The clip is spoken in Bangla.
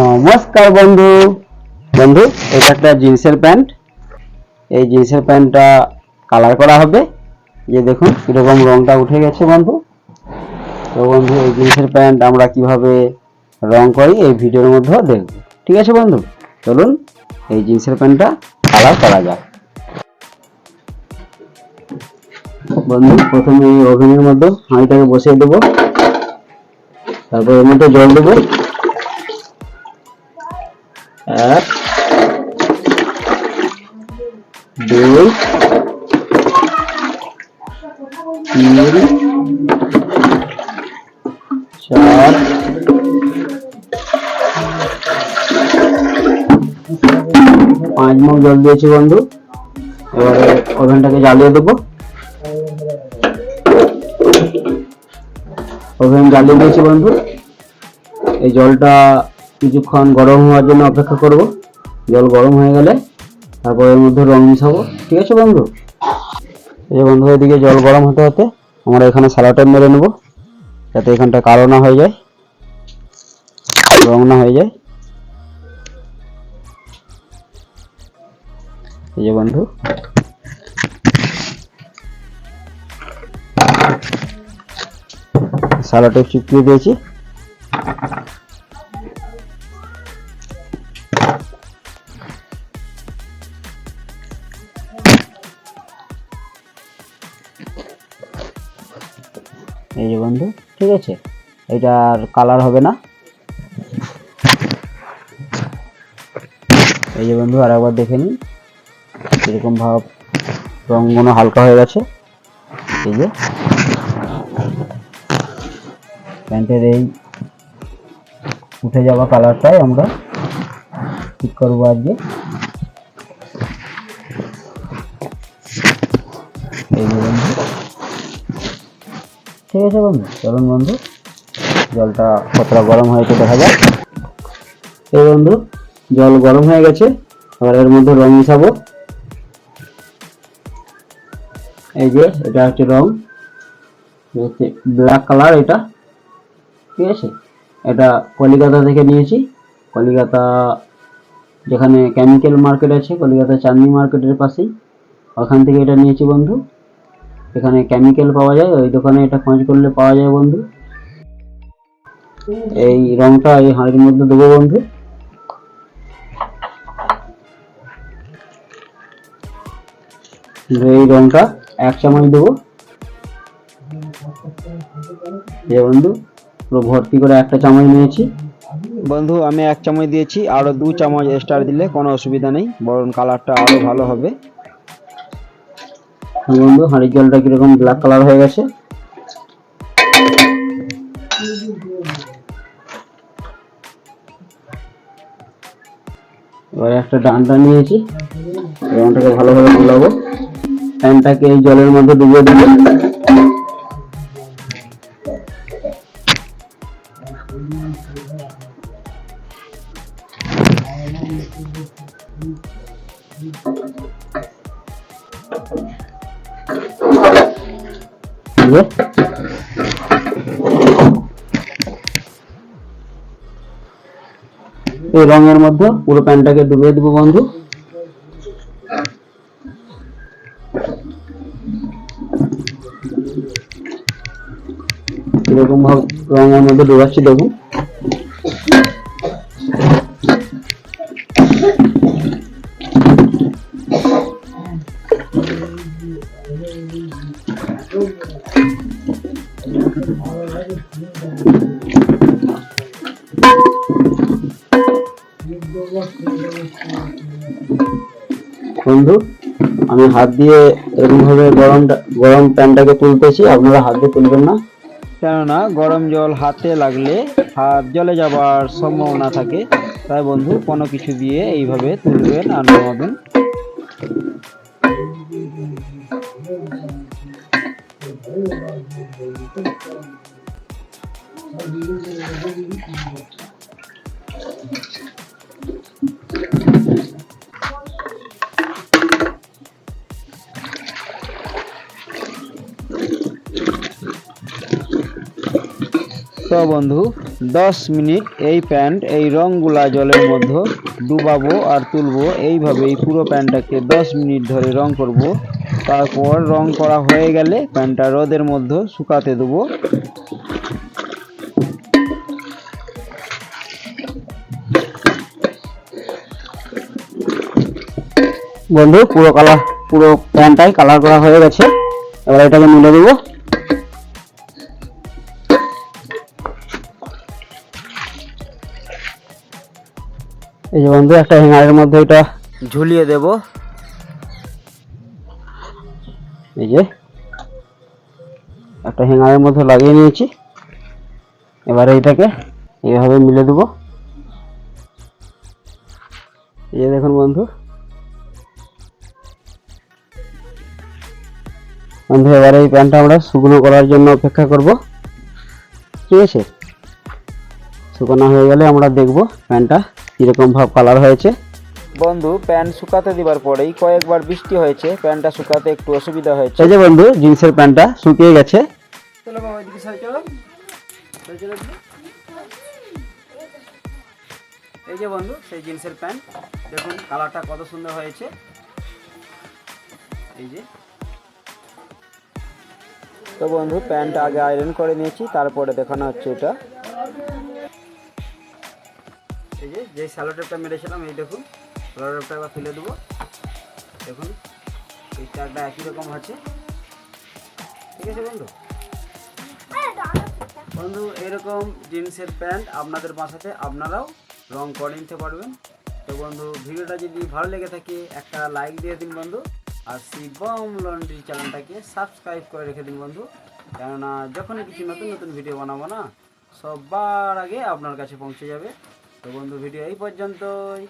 নমস্কার বন্ধু। বন্ধু, এটা একটা জিন্সের প্যান্ট। এই জিন্সের প্যান্টটা কালার করা হবে। যে দেখুন, কীরকম রংটা উঠে গেছে বন্ধু। তো বন্ধু, এই জিন্সের প্যান্ট আমরা কীভাবে রং করি, এই ভিডিওর মধ্যে দেখব। ঠিক আছে বন্ধু? চলুন, এই জিন্সের প্যান্টটা কালার করা যাক। বন্ধু, প্রথমে ওভেনের মধ্যে হাঁড়িটাকে বসিয়ে দেবো। তারপর এর মধ্যে জল দেবো। এক, দুই, তিন, চার, পাঁচ মগ জল দিয়েছি বন্ধু। এবারে ওভেনটাকে জ্বালিয়ে দেবো। ওভেন জ্বালিয়ে দিয়েছি বন্ধু। এই জলটা কিছুক্ষণ গরম হওয়ার জন্য অপেক্ষা করব। জল গরম হয়ে গেলে তারপর এর মধ্যে রং মিশাবো। ঠিক আছে বন্ধু? এই যে বন্ধু, এদিকে জল গরম হতে হতে আমরা এখানে স্যালাটার মেরে নেব, যাতে এখানটা কালো না হয়ে যায়, রং না হয়ে যায়। এই যে বন্ধু। সালাটে চিপকিয়ে দিয়েছি। এই যে বন্ধু, ঠিক আছে? এটার কালার হবে না। এই যে বন্ধু, আর একবার দেখে নিন। এরকম ভাব রঙগুলো হালকা হয়ে গেছে। এই যে। প্যান্টের এই উঠে যাওয়া কালারটাই আমরা ঠিক করব আজকে। আছে বন্ধু। চলুন বন্ধু, জলটা কতটা গরম হয়েছে দেখা যাক। এই বন্ধু, জল গরম হয়ে গেছে, এবার এর মধ্যে রং মিশাবো। এই যে, এটা হচ্ছে রং। ব্ল্যাক কালার এটা। ঠিক আছে? এটা কলিকাতা থেকে নিয়েছি। কলিকাতা যেখানে কেমিক্যাল মার্কেট আছে, কলিকাতা চাঁদনি মার্কেটের পাশেই। ওখান থেকে এটা নিয়েছি বন্ধু। এখানে কেমিক্যাল পাওয়া যায়, ওই দোকানে এটা খোঁজ করলে পাওয়া যায় বন্ধু। এই রংটা এই হাঁড়ির মধ্যে দেবো বন্ধু। এই রংটা এক চামচ দেবো। এ বন্ধু, পুরো ভর্তি করে একটা চামচ নিয়েছি। বন্ধু, আমি এক চামচ দিয়েছি, আরও দু চামচ এক্সট্রা দিলে কোনো অসুবিধা নেই, বরং কালারটা আরও ভালো হবে। বন্ধু, হাঁড়ির জলটা কীরকম? ব্ল্যাক কালার হয়ে গেছে। এবার একটা ডান্ডা নিয়েছি। রংটাকে ভালোভাবে গুলাবো। প্যানটাকে এই জলের মধ্যে ডুবিয়ে দেবো। দিয়ে এই রঙের মধ্যে পুরো প্যান্টটাকে ডুবিয়ে দেবো বন্ধু। এরকম ভাবে রঙের মধ্যে ডুবাচ্ছি দেখুন। বন্ধু, আমি হাত দিয়ে এরকম ভাবে গরম গরম প্যানটাকে তুলতেছি, আপনারা হাত দিয়ে তুলবেন না। কেননা গরম জল হাতে লাগলে হাত জলে যাবার সম্ভাবনা থাকে। তাই বন্ধু, কোনো কিছু দিয়ে এইভাবে তুলবেন আর নামাবেন। তো বন্ধু, দশ মিনিট এই প্যান্ট, এই রংগুলা জলের মধ্যে ডুবাবো আর তুলবো। এইভাবে এই পুরো প্যান্টটাকে দশ মিনিট ধরে রং করব। তারপর রং করা হয়ে গেলে প্যান্টটা রোদের মধ্যে শুকাতে দেবো। বন্ধু, পুরো কালার, পুরো প্যান্টটাই কালার করা হয়ে গেছে। এবার এটাকে মিলে দেবো। এই যে বন্ধু, একটা হ্যাঙ্গারের মধ্যে এটা ঝুলিয়ে দেব। এই যে, একটা হ্যাঙ্গারের মধ্যে লাগিয়ে নিয়েছি। এবারে এইটাকে এইভাবে মিলে দেবো। এই যে দেখুন বন্ধু। বন্ধু, এবারে এই প্যান্টটা আমরা শুকনো করার জন্য অপেক্ষা করব। ঠিক আছে? শুকনো হয়ে গেলে আমরা দেখব প্যান্টটা কীরকম ভাব কালার হয়েছে? বন্ধু প্যান্ট শুকাতে দিবার পরেই কয়েকবার বৃষ্টি হয়েছে প্যান্টটা শুকাতে একটু অসুবিধা হয়েছে। এই যে বন্ধু জিন্সের প্যান্টটা শুকিয়ে গেছে। চলো বাবা এদিকে সাই চলো। এই যে বন্ধু সেই জিন্সের প্যান্ট। দেখুন কালারটা কত সুন্দর হয়েছে। এই যে। তো বন্ধু প্যান্ট আগে আয়রন করে নিয়েছি তারপরে দেখানো হচ্ছে এটা। যে যে স্যালো টেপটা মেরেছিলাম, এই দেখুন স্যালো টেপটা একবার ফেলে দেবো। দেখুন, এই চারটা একই রকম আছে ঠিক আছে বন্ধু? বন্ধু, এরকম জিন্সের প্যান্ট আপনাদের বাসাতে আপনারাও রং করে নিতে পারবেন। তো বন্ধু, ভিডিওটা যদি ভালো লেগে থাকে, একটা লাইক দিয়ে দিন বন্ধু, আর শিবম লন্ড্রি চ্যানেলটাকে সাবস্ক্রাইব করে রেখে দিন বন্ধু। কেননা, যখনই কিছু নতুন নতুন ভিডিও বানাবো না, সবার আগে আপনার কাছে পৌঁছে যাবে। তো বন্ধু ভিডিও এই পর্যন্তই।